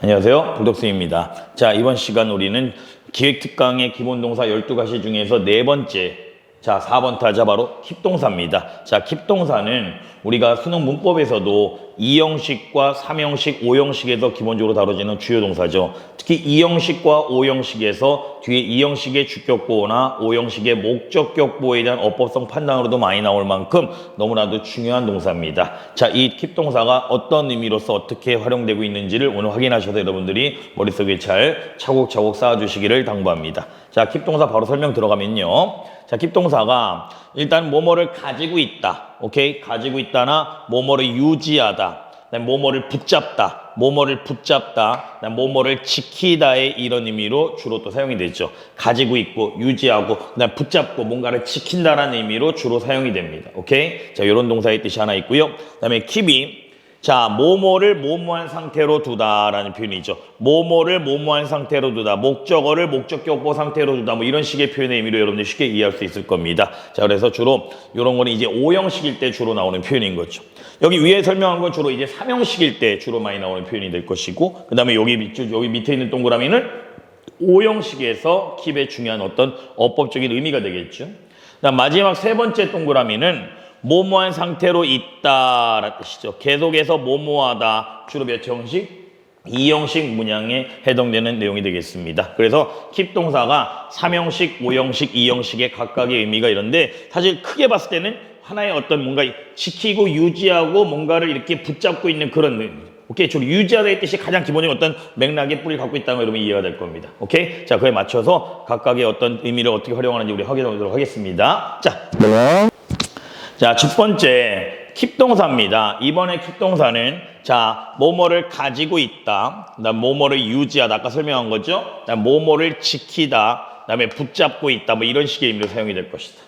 안녕하세요. 독덕스입니다. 자, 이번 시간 우리는 기획특강의 기본 동사 12가지 중에서 네 번째, 자, 4번 타자 바로 킵동사입니다. 자, 킵동사는 우리가 수능 문법에서도 2형식과 3형식, 5형식에서 기본적으로 다뤄지는 주요 동사죠. 특히 2형식과 5형식에서 뒤에 2형식의 주격보나 5형식의 목적격보에 대한 어법성 판단으로도 많이 나올 만큼 너무나도 중요한 동사입니다. 자, 이 킵 동사가 어떤 의미로서 어떻게 활용되고 있는지를 오늘 확인하셔서 여러분들이 머릿속에 잘 차곡차곡 쌓아주시기를 당부합니다. 자, 킵 동사 바로 설명 들어가면요. 자, 킵 동사가 일단 뭐뭐를 가지고 있다. 오케이? 가지고 있다나 뭐뭐를 유지하다. 뭐뭐를 붙잡다, 뭐뭐를 붙잡다, 뭐뭐를 지키다의 이런 의미로 주로 또 사용이 되죠. 가지고 있고 유지하고 그다음에 붙잡고 뭔가를 지킨다라는 의미로 주로 사용이 됩니다. 오케이? 자, 이런 동사의 뜻이 하나 있고요. 그다음에 keep이 자, 뭐뭐를 뭐뭐한 상태로 두다라는 표현이죠. 뭐뭐를 뭐뭐한 상태로 두다, 목적어를 목적격보 상태로 두다, 뭐 이런 식의 표현의 의미로 여러분들 쉽게 이해할 수 있을 겁니다. 자, 그래서 주로 이런 거는 이제 5형식일 때 주로 나오는 표현인 거죠. 여기 위에 설명한 건 주로 이제 3형식일 때 주로 많이 나오는 표현이 될 것이고, 그 다음에 여기, 밑- 여기 밑에 있는 동그라미는 5형식에서 킵의 중요한 어떤 어법적인 의미가 되겠죠. 그다음 마지막 세 번째 동그라미는 뭐뭐한 상태로 있다라는 뜻이죠. 계속해서 뭐뭐하다 주로 몇 형식? 2형식 문양에 해당되는 내용이 되겠습니다. 그래서 킵 동사가 3형식, 5형식, 2형식의 각각의 의미가 이런데 사실 크게 봤을 때는 하나의 어떤 뭔가 지키고 유지하고 뭔가를 이렇게 붙잡고 있는 그런 의미. 오케이. 주로 유지하다의 뜻이 가장 기본적인 어떤 맥락의 뿌리를 갖고 있다는 거 여러분 이해가 될 겁니다. 오케이. 자, 그에 맞춰서 각각의 어떤 의미를 어떻게 활용하는지 우리 확인해 보도록 하겠습니다. 자, 자, 첫 번째 킵동사입니다. 이번에 킵동사는 자, 뭐뭐를 가지고 있다. 그다음 뭐뭐를 유지하다. 아까 설명한 거죠? 그다음 뭐뭐를 지키다. 그다음에 붙잡고 있다. 뭐 이런 식의 의미로 사용이 될 것이다.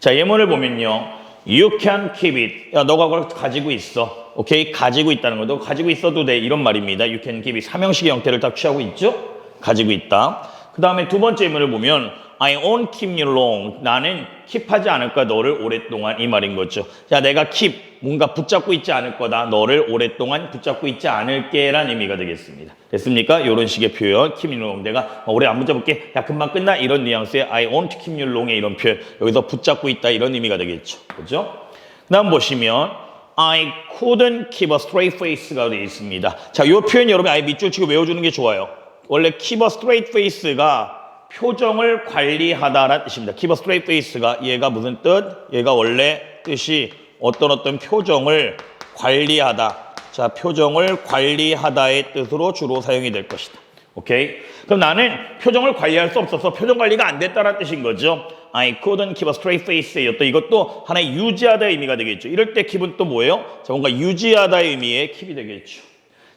자, 예문을 보면요. You can keep it. 야, 너가 그걸 가지고 있어. 오케이? 가지고 있다는 거. 너 가지고 있어도 돼. 이런 말입니다. You can keep it. 삼형식의 형태를 딱 취하고 있죠? 가지고 있다. 그 다음에 두 번째 예문을 보면 I won't keep you long. 나는 킵하지 않을 거야. 너를 오랫동안 이 말인 거죠. 자, 내가 keep 뭔가 붙잡고 있지 않을 거다. 너를 오랫동안 붙잡고 있지 않을게란 의미가 되겠습니다. 됐습니까? 이런 식의 표현. keep you long. 내가 오래 안 붙잡을게. 야, 금방 끝나. 이런 뉘앙스의 I won't keep you long의 이런 표현. 여기서 붙잡고 있다. 이런 의미가 되겠죠. 그죠? 그 다음 보시면 I couldn't keep a straight face가 되어 있습니다. 자, 이 표현 여러분 아예 밑줄 치고 외워주는 게 좋아요. 원래 keep a straight face가 표정을 관리하다라는 뜻입니다. keep a straight face가 얘가 무슨 뜻? 얘가 원래 뜻이 어떤 어떤 표정을 관리하다. 자, 표정을 관리하다의 뜻으로 주로 사용이 될 것이다. 오케이? 그럼 나는 표정을 관리할 수 없어서 표정 관리가 안 됐다는 뜻인 거죠. I couldn't keep a straight face였다. 이것도 하나의 유지하다의 의미가 되겠죠. 이럴 때 킵은 또 뭐예요? 자, 뭔가 유지하다의 의미의 킵이 되겠죠.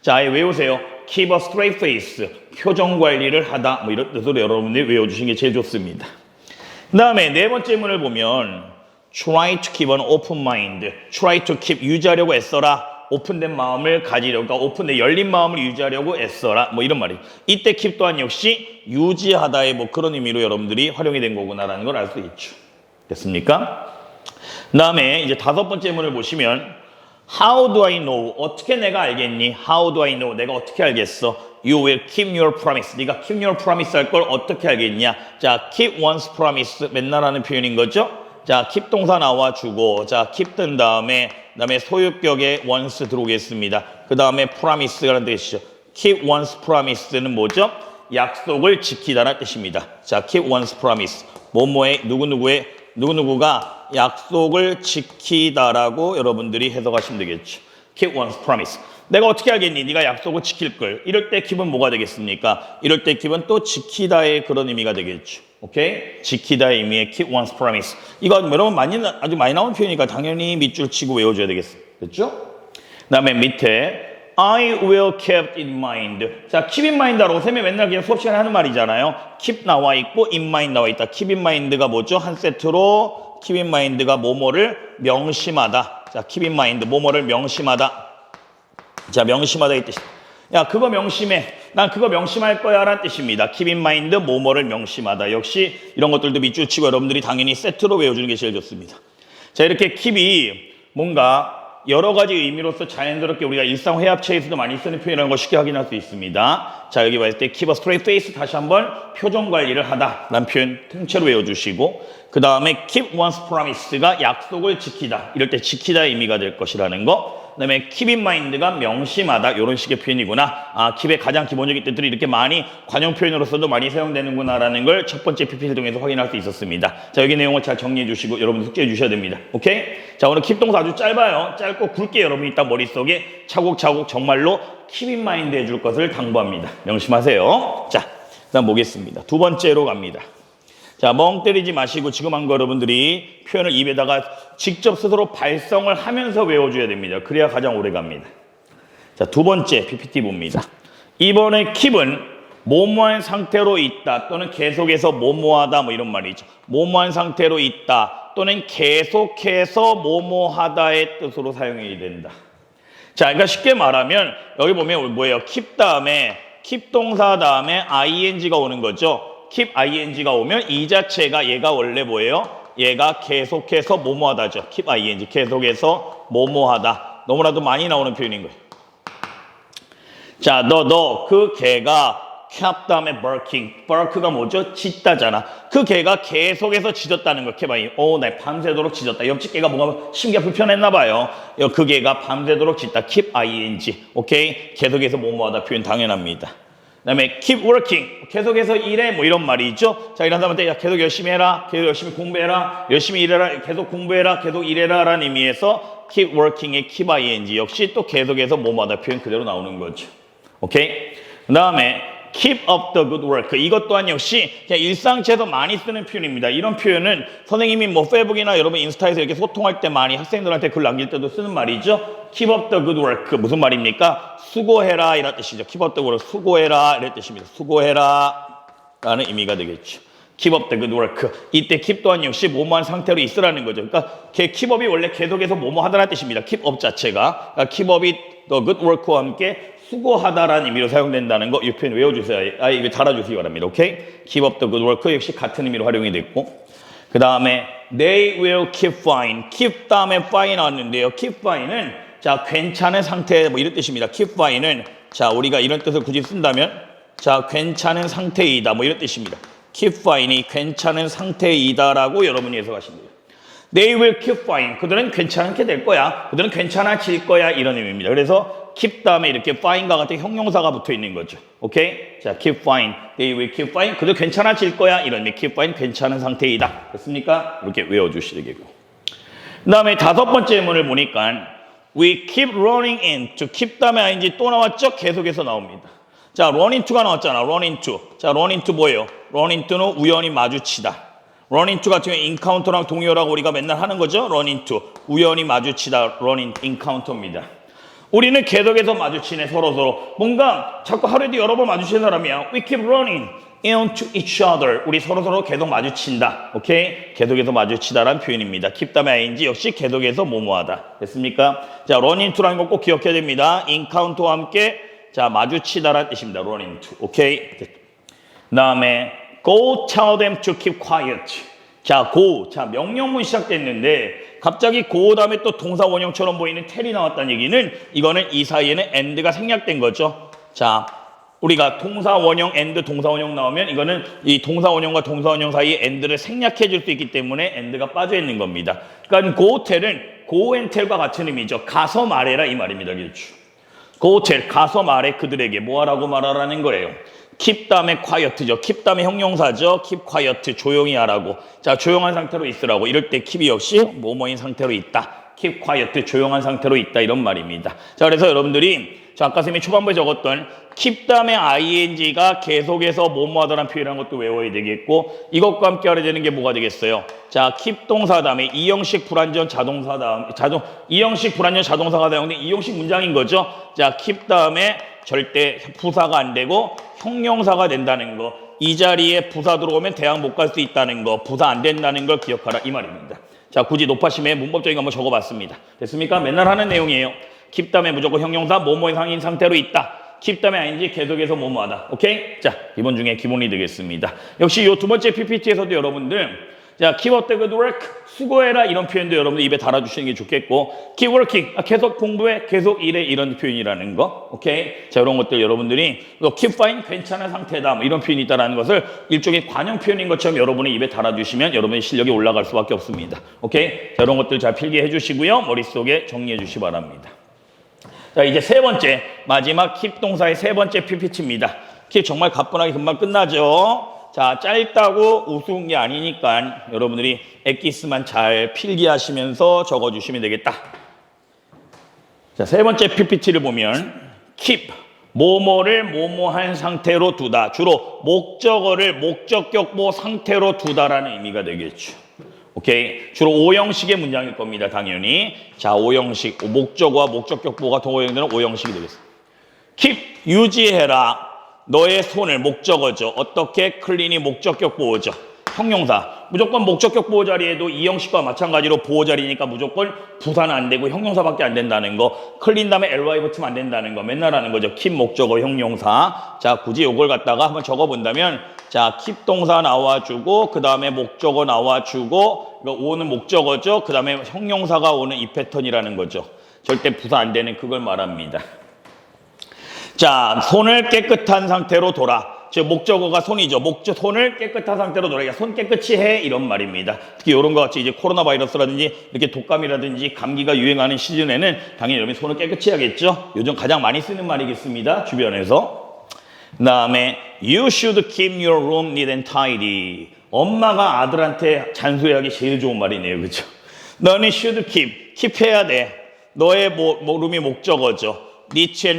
자, 아예 외우세요. Keep a straight face. 표정 관리를 하다. 뭐 이런 뜻으로 여러분들이 외워주시는 게 제일 좋습니다. 그 다음에 네 번째 문을 보면 try to keep an open mind. try to keep 유지하려고 애써라. 오픈된 마음을 가지려고, 그러니까 오픈된 열린 마음을 유지하려고 애써라. 뭐 이런 말이. 이때 keep 또한 역시 유지하다의 뭐 그런 의미로 여러분들이 활용이 된 거구나라는 걸 알 수 있죠. 됐습니까? 그 다음에 이제 다섯 번째 문을 보시면 How do I know? 어떻게 내가 알겠니? How do I know? 내가 어떻게 알겠어? You will keep your promise. 네가 keep your promise 할 걸 어떻게 알겠냐? 자, keep one's promise 맨날 하는 표현인 거죠? 자, keep 동사 나와주고 자, keep 뜬 다음에 그 다음에 소유격에 once 들어오겠습니다. 그 다음에 promise라는 뜻이죠. keep one's promise는 뭐죠? 약속을 지키다라는 뜻입니다. 자, keep one's promise. 뭐뭐의 누구누구의 누구누구가 약속을 지키다라고 여러분들이 해석하시면 되겠죠. Keep one's promise. 내가 어떻게 알겠니? 네가 약속을 지킬 걸. 이럴 때 킵은 뭐가 되겠습니까? 이럴 때 킵은 또 지키다의 그런 의미가 되겠죠. 오케이? 지키다의 의미의 keep one's promise. 이거 여러분 많이 나- 아주 많이 나온 표현이니까 당연히 밑줄 치고 외워줘야 되겠어요. 됐죠? 그다음에 밑에 I will keep in mind. 자, keep in mind라고 쌤이 맨날 그냥 수업 시간에 하는 말이잖아요. keep 나와 있고 in mind 나와 있다. keep in mind가 뭐죠? 한 세트로 in mind가 뭐뭐를 명심하다. 자, in mind 뭐뭐를 명심하다. 자, 명심하다 이 뜻이. 야, 그거 명심해. 난 그거 명심할 거야. 라는 뜻입니다. in mind, 뭐뭐를 명심하다. 역시 이런 것들도 밑줄 치고 여러분들이 당연히 세트로 외워주는 게 제일 좋습니다. 자, 이렇게 keep이 뭔가 여러 가지 의미로서 자연스럽게 우리가 일상 회합체에서도 많이 쓰는 표현이라는 걸 쉽게 확인할 수 있습니다. 자, 여기 봤을 때 keep a straight face 다시 한번 표정 관리를 하다라는 표현 통째로 외워주시고 그 다음에 keep one's promise가 약속을 지키다. 이럴 때 지키다의 의미가 될 것이라는 거. 그 다음에 keep in mind가 명심하다. 이런 식의 표현이구나. 아, keep의 가장 기본적인 뜻들이 이렇게 많이 관용 표현으로서도 많이 사용되는구나라는 걸 첫 번째 PPT를 통해서 확인할 수 있었습니다. 자, 여기 내용을 잘 정리해 주시고 여러분 숙제해 주셔야 됩니다. 오케이? 자, 오늘 keep 동사 아주 짧아요. 짧고 굵게 여러분이 딱 머릿속에 차곡차곡 정말로 keep in mind 해줄 것을 당부합니다. 명심하세요. 자, 그 다음 보겠습니다. 두 번째로 갑니다. 자, 멍 때리지 마시고 지금 한거 여러분들이 표현을 입에다가 직접 스스로 발성을 하면서 외워줘야 됩니다. 그래야 가장 오래 갑니다. 자, 두 번째 PPT 봅니다. 이번에 킵은 모모한 상태로 있다 또는 계속해서 모모하다 뭐 이런 말이죠. 모모한 상태로 있다 또는 계속해서 모모하다의 뜻으로 사용해야 된다. 자, 그러니까 쉽게 말하면 여기 보면 뭐예요? 킵 다음에 킵 동사 다음에 ing가 오는 거죠. Keep ing가 오면 이 자체가 얘가 원래 뭐예요? 얘가 계속해서 뭐뭐하다죠. keep ing 계속해서 뭐뭐하다. 너무나도 많이 나오는 표현인 거예요. 자, 너 너 그 개가 kept 다음에 barking. bark가 뭐죠? 짖다잖아. 그 개가 계속해서 짖었다는 거. keep 오, 나 밤새도록 짖었다. 옆집 개가 뭔가 심기가 불편했나 봐요. 그 개가 밤새도록 짖다. keep ing. 오케이? 계속해서 뭐뭐하다 표현 당연합니다. 그다음에 keep working 계속해서 일해 뭐 이런 말이 있죠. 자 이런 사람한테 야, 계속 열심히 해라, 계속 열심히 공부해라, 열심히 일해라, 계속 공부해라, 계속 일해라라는 의미에서 keep working의 keep ing 역시 또 계속해서 뭐마다 표현 그대로 나오는 거죠. 오케이. 그다음에 keep up the good work 이것 또한 역시 그냥 일상체에서 많이 쓰는 표현입니다. 이런 표현은 선생님이 뭐 페북이나 여러분 인스타에서 이렇게 소통할 때 많이 학생들한테 글 남길 때도 쓰는 말이죠. keep up the good work 무슨 말입니까? 수고해라 이런 뜻이죠. keep up the good work 수고해라 이런 뜻입니다. 수고해라 라는 의미가 되겠죠. Up the good work. 이때 keep 또한 역시 뭐뭐한 상태로 있으라는 거죠. 그러니까 걔 up이 원래 계속해서 뭐뭐 하다라는 뜻입니다. up 자체가. 그러니까 up이 the good work와 함께 수고하다라는 의미로 사용된다는 거 이 표현 외워주세요. 아, 이거 달아주시기 바랍니다. 오케이? keep up the good work 역시 같은 의미로 활용이 됐고 그 다음에 they will keep fine. keep 다음에 fine 나왔는데요. keep fine은 자 괜찮은 상태 뭐 이런 뜻입니다. keep fine은 자 우리가 이런 뜻을 굳이 쓴다면 자 괜찮은 상태이다 뭐 이런 뜻입니다. Keep fine이 괜찮은 상태이다라고 여러분이 해석하시면 돼요. They will keep fine. 그들은 괜찮게 될 거야. 그들은 괜찮아질 거야. 이런 의미입니다. 그래서 keep 다음에 이렇게 fine과 같은 형용사가 붙어 있는 거죠. 오케이? 자, keep fine. They will keep fine. 그들 괜찮아질 거야. 이런 의미. keep fine. 괜찮은 상태이다. 됐습니까? 이렇게 외워주시되겠고. 그 다음에 다섯 번째 문을 보니까 we keep running in. to keep 다음에 ing 또 나왔죠? 계속해서 나옵니다. 자, run into가 나왔잖아. run into. 자, run into 뭐예요? run into는 우연히 마주치다. run into 같은 경우 encounter랑 동의어라고 우리가 맨날 하는 거죠. run into. 우연히 마주치다. run in, encounter입니다. 우리는 계속해서 마주치네 서로 서로. 뭔가 자꾸 하루에도 여러 번 마주치는 사람이야. We keep running into each other. 우리 서로 서로 계속 마주친다. 오케이? 계속해서 마주치다라는 표현입니다. keep 다음에 ing 역시 계속해서 뭐뭐하다. 됐습니까? 자, run into라는 거 꼭 기억해야 됩니다. encounter와 함께 자 마주치다라는 뜻입니다. run into. 오케이? 그다음에 go tell them to keep quiet. 자, go. 자, 명령문 시작됐는데 갑자기 go 다음에 또 동사 원형처럼 보이는 tell이 나왔다는 얘기는 이거는 이 사이에는 and가 생략된 거죠. 자, 우리가 동사 원형 and 동사 원형 나오면 이거는 이 동사 원형과 동사 원형 사이에 and를 생략해 줄 수 있기 때문에 and가 빠져 있는 겁니다. 그러니까 go tell은 go and tell과 같은 의미죠. 가서 말해라 이 말입니다. 그렇죠. Tell 가서 말해 그들에게 뭐하라고 말하라는 거예요. keep 다음에 quiet죠. keep 다음에 형용사죠. keep quiet 조용히 하라고. 자 조용한 상태로 있으라고. 이럴 때 keep이 역시 뭐뭐인 상태로 있다. Keep quiet 조용한 상태로 있다 이런 말입니다. 자 그래서 여러분들이 자 아까 선생님이 초반부에 적었던 keep 다음에 ing가 계속해서 뭐뭐하다라는 표현한 것도 외워야 되겠고 이것과 함께 알아야 되는 게 뭐가 되겠어요? 자 keep 동사 다음에 이형식 불완전 자동사 다음 자동 이형식 불완전 자동사가 나오는데 이형식 문장인 거죠. 자 keep 다음에 절대 부사가 안 되고 형용사가 된다는 거. 이 자리에 부사 들어오면 대학 못 갈 수 있다는 거. 부사 안 된다는 걸 기억하라 이 말입니다. 자 굳이 높아심에 문법적인 거 한번 적어봤습니다. 됐습니까? 맨날 하는 내용이에요. keep 다음에 무조건 형용사 뭐뭐의 상인 상태로 있다. keep 다음에 아닌지 계속해서 뭐뭐하다. 오케이? 자 기본 중에 기본이 되겠습니다. 역시 이 두 번째 PPT에서도 여러분들 자, keep up the good work. 수고해라. 이런 표현도 여러분들 입에 달아주시는 게 좋겠고, keep working. 아, 계속 공부해. 계속 일해. 이런 표현이라는 거. 오케이? 자, 이런 것들 여러분들이 또 keep fine. 괜찮은 상태다. 뭐 이런 표현이 있다라는 것을 일종의 관용 표현인 것처럼 여러분의 입에 달아주시면 여러분의 실력이 올라갈 수밖에 없습니다. 오케이? 자, 이런 것들 잘 필기해 주시고요. 머릿속에 정리해 주시 기 바랍니다. 자, 이제 세 번째, 마지막 킵 동사의 세 번째 PPT입니다. 킵 정말 가뿐하게 금방 끝나죠? 자, 짧다고 우스운 게 아니니까 여러분들이 엑기스만 잘 필기하시면서 적어주시면 되겠다. 자, 세 번째 PPT를 보면 keep 뭐뭐를 뭐뭐한 상태로 두다. 주로 목적어를 목적격보 상태로 두다라는 의미가 되겠죠. 오케이. 주로 오형식의 문장일 겁니다. 당연히. 자, 오형식. 목적어와 목적격보가 동호형들은 오형식이 되겠습니다. keep 유지해라. 너의 손을 목적어죠. 어떻게 클린이 목적격 보호죠. 형용사. 무조건 목적격 보호 자리에도 이 형식과 마찬가지로 보호 자리니까 무조건 부사는 안 되고 형용사밖에 안 된다는 거. 클린 다음에 ly 붙으면 안 된다는 거. 맨날 하는 거죠. keep 목적어 형용사. 자, 굳이 요걸 갖다가 한번 적어 본다면 자, keep 동사 나와 주고 그 다음에 목적어 나와 주고 이거 오는 목적어죠. 그 다음에 형용사가 오는 이 패턴이라는 거죠. 절대 부사 안 되는 그걸 말합니다. 자, 손을 깨끗한 상태로 돌아. 즉 목적어가 손이죠. 목적 손을 깨끗한 상태로 돌아. 손 깨끗이 해 이런 말입니다. 특히 이런 것 같이 이제 코로나 바이러스라든지 이렇게 독감이라든지 감기가 유행하는 시즌에는 당연히 여러분 손을 깨끗이 해야겠죠. 요즘 가장 많이 쓰는 말이겠습니다. 주변에서. 그다음에 you should keep your room neat and tidy. 엄마가 아들한테 잔소리하기 제일 좋은 말이네요. 그렇죠? 너는 should keep, keep 해야 돼. 너의 뭐, 뭐 룸이 목적어죠.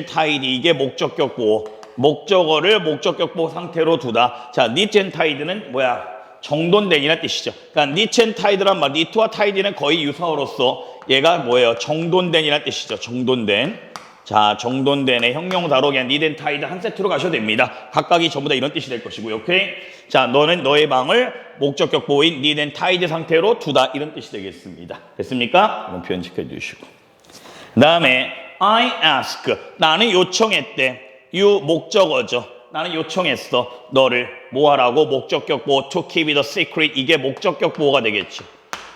타이디 이게 목적격보 목적어를 목적격보 상태로 두다. 자 니츠 앤 타이드는 뭐야? 정돈된이라는 뜻이죠. 그러니까 니츠 앤 타이드란 말 니트와 타이디는 거의 유사어로서 얘가 뭐예요? 정돈된이라는 뜻이죠. 정돈된 자 정돈된의 형용사로 그냥 니덴 타이드 한 세트로 가셔도 됩니다. 각각이 전부 다 이런 뜻이 될 것이고요. 오케이? 자 너는 너의 방을 목적격보인 니덴 타이드 상태로 두다. 이런 뜻이 되겠습니다. 됐습니까? 이런 표현 지켜주시고. 그 다음에 I ask. 나는 요청했대. you 목적어죠. 나는 요청했어. 너를 뭐 하라고? 목적격 보호 to keep a secret. 이게 목적격 보호가 되겠죠.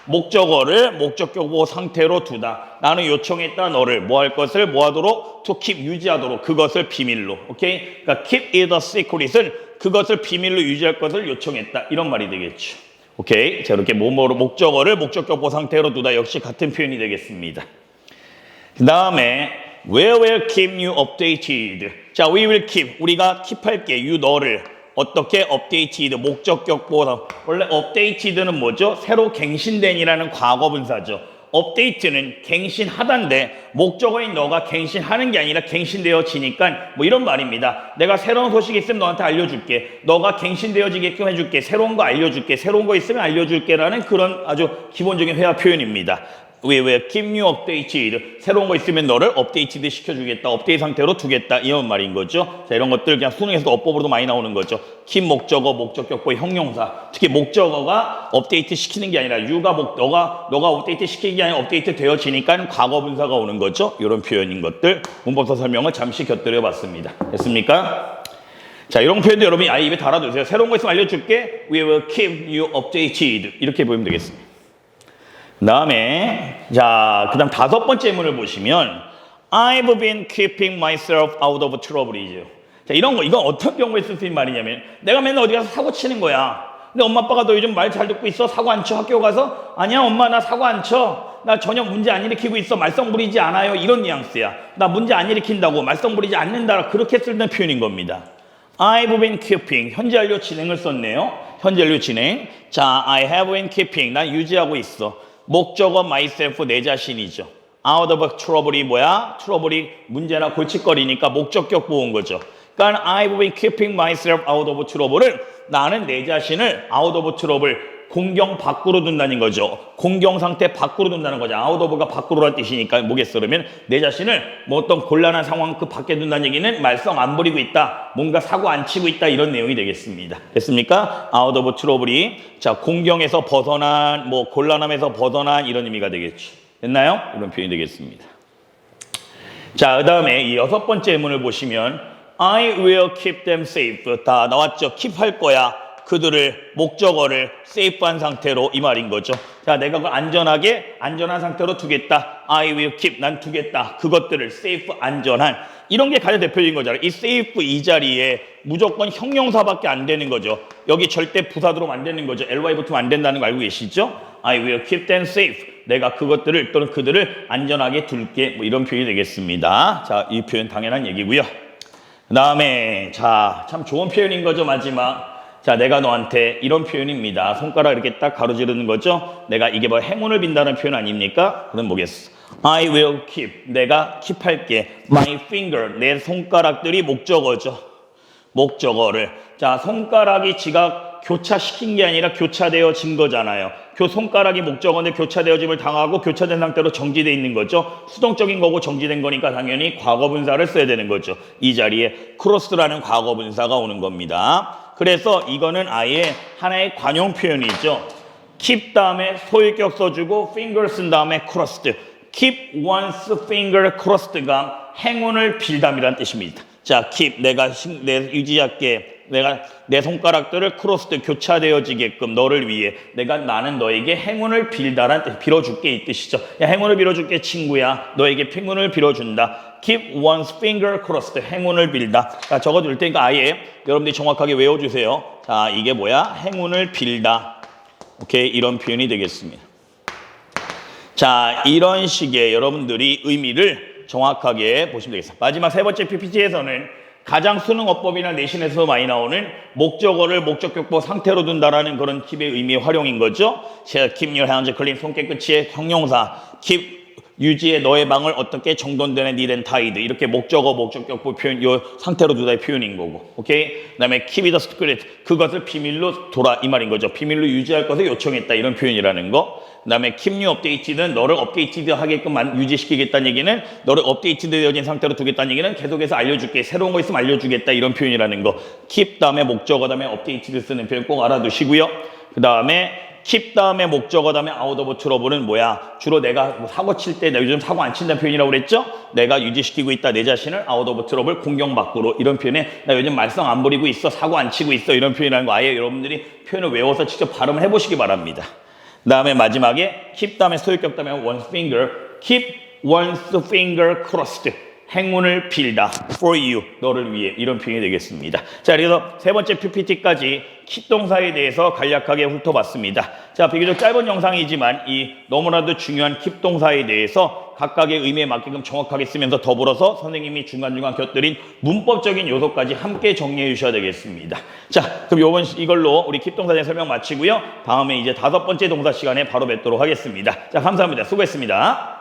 목적어를 목적격 보호 상태로 두다. 나는 요청했다 너를 뭐 할 것을 뭐 하도록 to keep 유지하도록 그것을 비밀로. 오케이? 그러니까 keep it a secret은 그것을 비밀로 유지할 것을 요청했다. 이런 말이 되겠죠. 오케이? 자, 이렇게 뭐뭐로 목적어를 목적격 보호 상태로 두다 역시 같은 표현이 되겠습니다. 그 다음에 we will keep you updated. 자, we will keep 우리가 킵할게 you 너를 어떻게 updated 목적격 보호 원래 updated는 뭐죠? 새로 갱신된이라는 과거 분사죠. 업데이트는 갱신하단데 목적어인 너가 갱신하는 게 아니라 갱신되어지니까 뭐 이런 말입니다. 내가 새로운 소식이 있으면 너한테 알려줄게. 너가 갱신되어지게끔 해줄게. 새로운 거 알려줄게. 새로운 거 있으면 알려줄게라는 그런 아주 기본적인 회화 표현입니다. We will keep you updated. 새로운 거 있으면 너를 업데이트드 시켜주겠다. 업데이트 상태로 두겠다. 이런 말인 거죠. 자, 이런 것들 그냥 수능에서도 어법으로도 많이 나오는 거죠. keep 목적어, 목적격보, 형용사. 특히 목적어가 업데이트 시키는 게 아니라 you가 목, 너가, 너가 업데이트 시키는 게 아니라 업데이트 되어지니까 과거 분사가 오는 거죠. 이런 표현인 것들. 문법서 설명을 잠시 곁들여 봤습니다. 됐습니까? 자, 이런 표현도 여러분이 아예 입에 달아두세요. 새로운 거 있으면 알려줄게. We will keep you updated. 이렇게 보면 되겠습니다. 그 다음에 자, 그 다음 다섯 번째 문을 보시면 I've been keeping myself out of trouble이죠. 자, 이런 거, 이건 어떤 경우에 쓸 수 있는 말이냐면 내가 맨날 어디 가서 사고 치는 거야. 근데 엄마 아빠가 너 요즘 말 잘 듣고 있어? 사고 안 쳐? 학교 가서? 아니야 엄마 나 사고 안 쳐. 나 전혀 문제 안 일으키고 있어. 말썽 부리지 않아요. 이런 뉘앙스야. 나 문제 안 일으킨다고 말썽 부리지 않는다. 그렇게 쓰는 표현인 겁니다. I've been keeping. 현재 완료 진행을 썼네요. 현재 완료 진행. 자, I have been keeping. 난 유지하고 있어. 목적어 myself 내 자신이죠. out of trouble이 뭐야? trouble이 문제나 골칫거리니까 목적격 보온 거죠. 그러니까 I've been keeping myself out of trouble은 나는 내 자신을 out of trouble 공경 밖으로 둔다는 거죠. 공경 상태 밖으로 둔다는 거죠. out of가 밖으로란 뜻이니까 뭐겠어 그러면 내 자신을 뭐 어떤 곤란한 상황 그 밖에 둔다는 얘기는 말썽 안 부리고 있다. 뭔가 사고 안 치고 있다 이런 내용이 되겠습니다. 됐습니까? out of trouble이 자 공경에서 벗어난 뭐 곤란함에서 벗어난 이런 의미가 되겠죠. 됐나요? 이런 표현이 되겠습니다. 자, 그 다음에 이 여섯 번째 문을 보시면 I will keep them safe. 다 나왔죠. keep 할 거야. 그들을 목적어를 세이프한 상태로 이 말인 거죠. 자, 내가 그걸 안전하게 안전한 상태로 두겠다. I will keep 난 두겠다. 그것들을 세이프 안전한 이런 게 가장 대표적인 거잖아요. 이 세이프 이 자리에 무조건 형용사밖에 안 되는 거죠. 여기 절대 부사 들어오면 안 되는 거죠. ly 붙으면 안 된다는 거 알고 계시죠? I will keep them safe. 내가 그것들을 또는 그들을 안전하게 둘게. 뭐 이런 표현이 되겠습니다. 자, 이 표현 당연한 얘기고요. 그다음에 자, 참 좋은 표현인 거죠, 마지막. 자, 내가 너한테 이런 표현입니다. 손가락 이렇게 딱 가로지르는 거죠. 내가 이게 뭐 행운을 빈다는 표현 아닙니까? 그럼 뭐겠어? I will keep. 내가 킵할게. My finger. 내 손가락들이 목적어죠. 목적어를. 자, 손가락이 지가 교차시킨 게 아니라 교차되어진 거잖아요. 교 손가락이 목적어인데 교차되어짐을 당하고 교차된 상태로 정지돼 있는 거죠. 수동적인 거고 정지된 거니까 당연히 과거분사를 써야 되는 거죠. 이 자리에 크로스라는 과거분사가 오는 겁니다. 그래서 이거는 아예 하나의 관용 표현이죠. keep 다음에 소유격 써주고 finger 쓴 다음에 crossed. keep one's finger crossed가 행운을 빌담이란 뜻입니다. 자, keep 내가 신- 내 유지할게. 내가 내 손가락들을 크로스드 교차되어지게끔 너를 위해 내가 나는 너에게 행운을 빌다란 뜻 빌어줄게 이 뜻이죠. 야, 행운을 빌어줄게 친구야. 너에게 행운을 빌어준다. Keep one's finger crossed. 행운을 빌다. 자, 적어둘 테니까 아예 여러분들이 정확하게 외워주세요. 자, 이게 뭐야? 행운을 빌다. 오케이, 이런 표현이 되겠습니다. 자, 이런 식의 여러분들이 의미를 정확하게 보시면 되겠습니다. 마지막 세 번째 PPT에서는 가장 수능 어법이나 내신에서 많이 나오는 목적어를 목적격보 상태로 둔다라는 그런 킵의 의미의 활용인 거죠. 제가 keep your hands clean, 손 깨끗이의 형용사, keep 유지의 너의 방을 어떻게 정돈되네 니덴 타이드. 이렇게 목적어 목적격보 표현 요 상태로 두다의 표현인 거고. 오케이? 그다음에 keep it secret. 그것을 비밀로 돌아 이 말인 거죠. 비밀로 유지할 것을 요청했다. 이런 표현이라는 거. 그다음에 keep you updated는 너를 업데이트드 하게끔 만- 유지시키겠다는 얘기는 너를 업데이트 되어진 상태로 두겠다는 얘기는 계속해서 알려줄게. 새로운 거 있으면 알려주겠다. 이런 표현이라는 거. keep 다음에 목적어 다음에 업데이트드 쓰는 표현 꼭 알아두시고요. 그 다음에 keep 다음에 목적어 다음에 of trouble은 뭐야? 주로 내가 뭐 사고 칠 때, 나 요즘 사고 안 친다는 표현이라고 그랬죠? 내가 유지시키고 있다, 내 자신을 of trouble, 공경 밖으로 이런 표현에 나 요즘 말썽 안 부리고 있어, 사고 안 치고 있어 이런 표현이라는 거 아예 여러분들이 표현을 외워서 직접 발음을 해보시기 바랍니다. 그 다음에 마지막에 keep 다음에 소유격 다음에 one's finger, keep one's finger crossed. 행운을 빌다 for you 너를 위해 이런 표현이 되겠습니다. 자 그래서 세 번째 PPT까지 킵동사에 대해서 간략하게 훑어봤습니다. 자 비교적 짧은 영상이지만 이 너무나도 중요한 킵동사에 대해서 각각의 의미에 맞게끔 정확하게 쓰면서 더불어서 선생님이 중간중간 곁들인 문법적인 요소까지 함께 정리해 주셔야 되겠습니다. 자 그럼 요번 시- 이걸로 우리 킵동사에 설명 마치고요. 다음에 이제 다섯 번째 동사 시간에 바로 뵙도록 하겠습니다. 자 감사합니다. 수고했습니다.